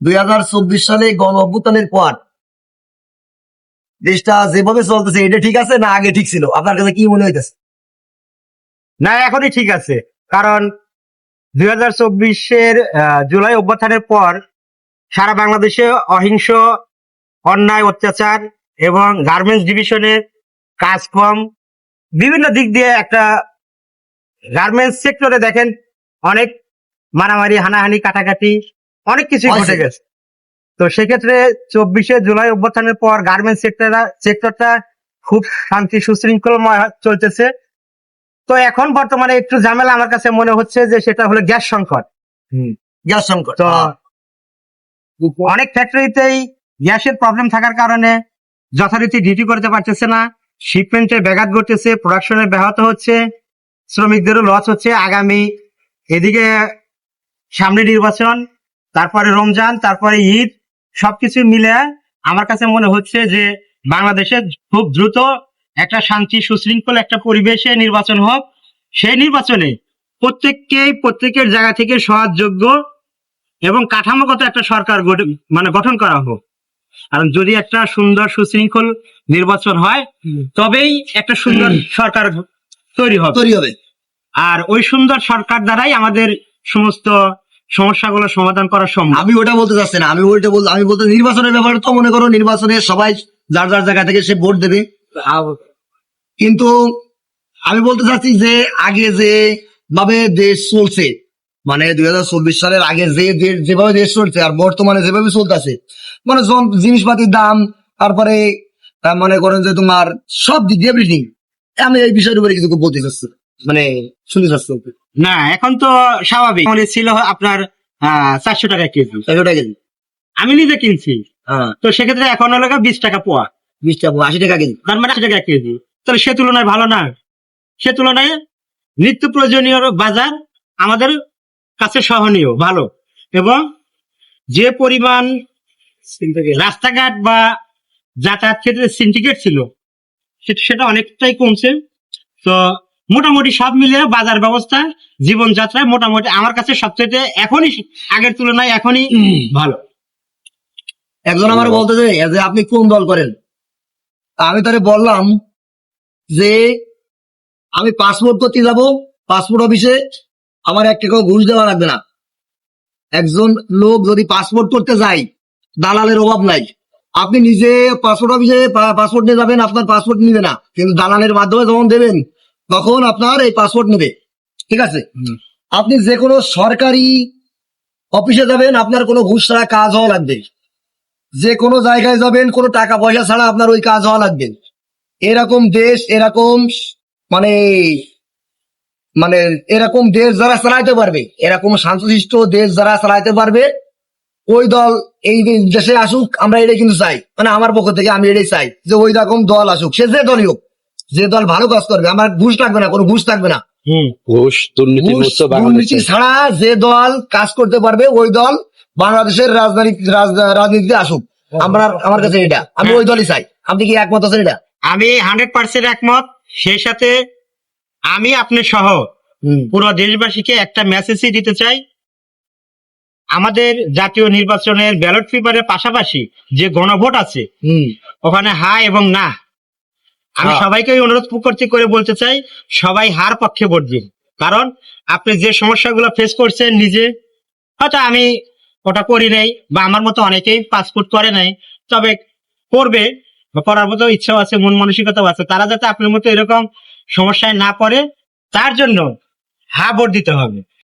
দুই হাজার চব্বিশ সালে গণ অভ্যুত্থানের পর দেশটা যেভাবে চলতেছে, এটা ঠিক আছে না আগে ঠিক ছিল? আপনার কাছে কি মনে হইতেছে? না, এখনই ঠিক আছে। কারণ দুই হাজার চব্বিশের জুলাই অভ্যুত্থানের পর সারা বাংলাদেশে অহিংস, অন্যায়, অত্যাচার এবং গার্মেন্টস ডিভিশনের কাজ কম বিভিন্ন দিক দিয়ে একটা গার্মেন্টস সেক্টরে দেখেন অনেক মারামারি, হানাহানি, কাটাকাটি অনেক কিছুই ঘটে গেছে। তো সেক্ষেত্রে চব্বিশে জুলাই অভ্যুত্থানের পর গার্মেন্টস সেক্টরটা সেক্টরটা খুব শান্তি সুশৃঙ্খলময় চলতেছে। তো এখন বর্তমানে একটু ঝামেলা আমার কাছে মনে হচ্ছে যে সেটা হলো গ্যাস সংকট। গ্যাস সংকট তো হ্যাঁ। অনেক ফ্যাক্টরিতেই গ্যাসের প্রবলেম থাকার কারণে যথারীতি ডিউটি করতে পারতেছে না। শিপমেন্টে ব্যাঘাত ঘটতেছে প্রোডাকশনে ব্যাহত হচ্ছে শ্রমিকদেরও লস হচ্ছে। আগামী এদিকে সামনে নির্বাচন তারপরে রমজান তারপরে ঈদ সবকিছু মিলে আমার কাছে মনে হচ্ছে যে বাংলাদেশে খুব দ্রুত একটা শান্তি সুশৃঙ্খল একটা পরিবেশে নির্বাচন হোক। সেই নির্বাচনে প্রত্যেককেই প্রত্যেকের জায়গা থেকে সহযোগ্য এবং কাঠামোগত একটা সরকার মানে গঠন করা হোক। কারণ যদি একটা সুন্দর সুশৃঙ্খল নির্বাচন হয় তবেই একটা সুন্দর সরকার তৈরি হবে। তৈরি হবে। আর ওই সুন্দর সরকার দ্বারাই আমাদের সমস্ত সমস্যাগুলো সমাধান করা সম্ভব। আমি ওটা বলতে চাচ্ছি না। আমি ওইটা বল আমি বলতে নির্বাচনের ব্যাপারে তো মনে করো নির্বাচনে সবাই যার যার জায়গা থেকে সে ভোট দেবে। কিন্তু আমি বলতে চাচ্ছি যে আগে যে ভাবে দেশ চলছে মানে দুই হাজার চব্বিশ সালের আগে যে যে- যেভাবে দেশ চলছে আর বর্তমানে যেভাবে চলতেছে মানে জিনিসপাতির দাম তারপরে মনে করেন যে তোমার সব দিক এভরিথিং আমি এই বিষয়ের উপরে কিছু বলতে চাচ্ছি। মানে শুনে চাচ্ছি না এখন তো স্বাভাবিক। আমলে ছিল আপনার চারশো টাকা কেজি। চারশো টাকা কেজি। আমি নিজে কিনছি। হ্যাঁ। তো সেক্ষেত্রে এখন হলো বিশ টাকা পোয়া। বিশ টাকা আশি টাকা কেজি। তার মানে আশি টাকা কেজি। তাহলে সে তুলনায় ভালো না। সে তুলনায় নিত্য প্রয়োজনীয় বাজার আমাদের কাছে সহনীয় ভালো। এবং যে পরিমাণ রাস্তাঘাট বা যাতায়াত ক্ষেত্রে সিন্ডিকেট ছিল সেটা সেটা অনেকটাই কমছে। তো মোটামুটি সব মিলিয়ে বাজার ব্যবস্থা জীবনযাত্রায় মোটামুটি আমার কাছে সবচেয়ে এখনই আগের তুলনায় এখনই ভালো। একজন আমার বলতে যে আপনি কোন দল করেন? আমি তারে বললাম যে আমি পাসপোর্ট করতে যাব পাসপোর্ট অফিসে আমার এক টাকাও ঘুষ দেওয়া লাগবে না। একজন লোক যদি পাসপোর্ট করতে যায় দালালের অভাব নাই। আপনি নিজে পাসপোর্ট অফিসে পাসপোর্ট নিয়ে যাবেন আপনার পাসপোর্ট নিবে না। কিন্তু দালালের মাধ্যমে যখন দেবেন তখন আপনার এই পাসপোর্ট নেবে। ঠিক আছে। আপনি যে কোনো সরকারি অফিসে যাবেন আপনার কোনো ঘুষ ছাড়া কাজ হওয়া লাগবে। যে কোনো জায়গায় যাবেন কোনো টাকা পয়সা ছাড়া আপনার ওই কাজ হওয়া লাগবে। এরকম দেশ এরকম মানে মানে এরকম দেশ যারা চালাইতে পারবে এরকম শান্তশিষ্ট দেশ যারা চালাইতে পারবে ওই দল এই দেশে আসুক আমরা এটাই কিন্তু চাই। মানে আমার পক্ষ থেকে আমি এটাই চাই যে ওই রকম দল আসুক সে যে দলই হোক। যে দল ভালো কাজ করবে আমার ঘুষ থাকবে না কোনো ঘুষ থাকবে না। ঘুষ দুর্নীতি দুর্নীতি ছাড়া যে দল কাজ করতে পারবে ওই দল বাংলাদেশের রাজধানী রাজনীতিতে আসুক। আমরা আমার কাছে এটা। আমি ওই দলই চাই। আপনি কি একমত আছেন এটা? আমি হান্ড্রেড পার্সেন্ট একমত। সেই সাথে আমি আপনি সহ পুরো দেশবাসীকে একটা মেসেজই দিতে চাই। আমাদের জাতীয় নির্বাচনের ব্যালট পেপারের পাশাপাশি যে গণভোট আছে হুম। ওখানে হা এবং না। আমি হ্যাঁ। সবাইকে অনুরোধ করতে করে বলতে চাই সবাই হার পক্ষে ভোট দিন। কারণ আপনি যে সমস্যাগুলো ফেস করছেন নিজে হয়তো আমি ওটা করি নাই বা আমার মতো অনেকেই পাসপোর্ট করে নাই তবে করবে বা করার মতো ইচ্ছাও আছে মন মানসিকতাও আছে। তারা যাতে আপনার মতো এরকম সমস্যায় না পড়ে তার জন্য হা ভোট দিতে হবে।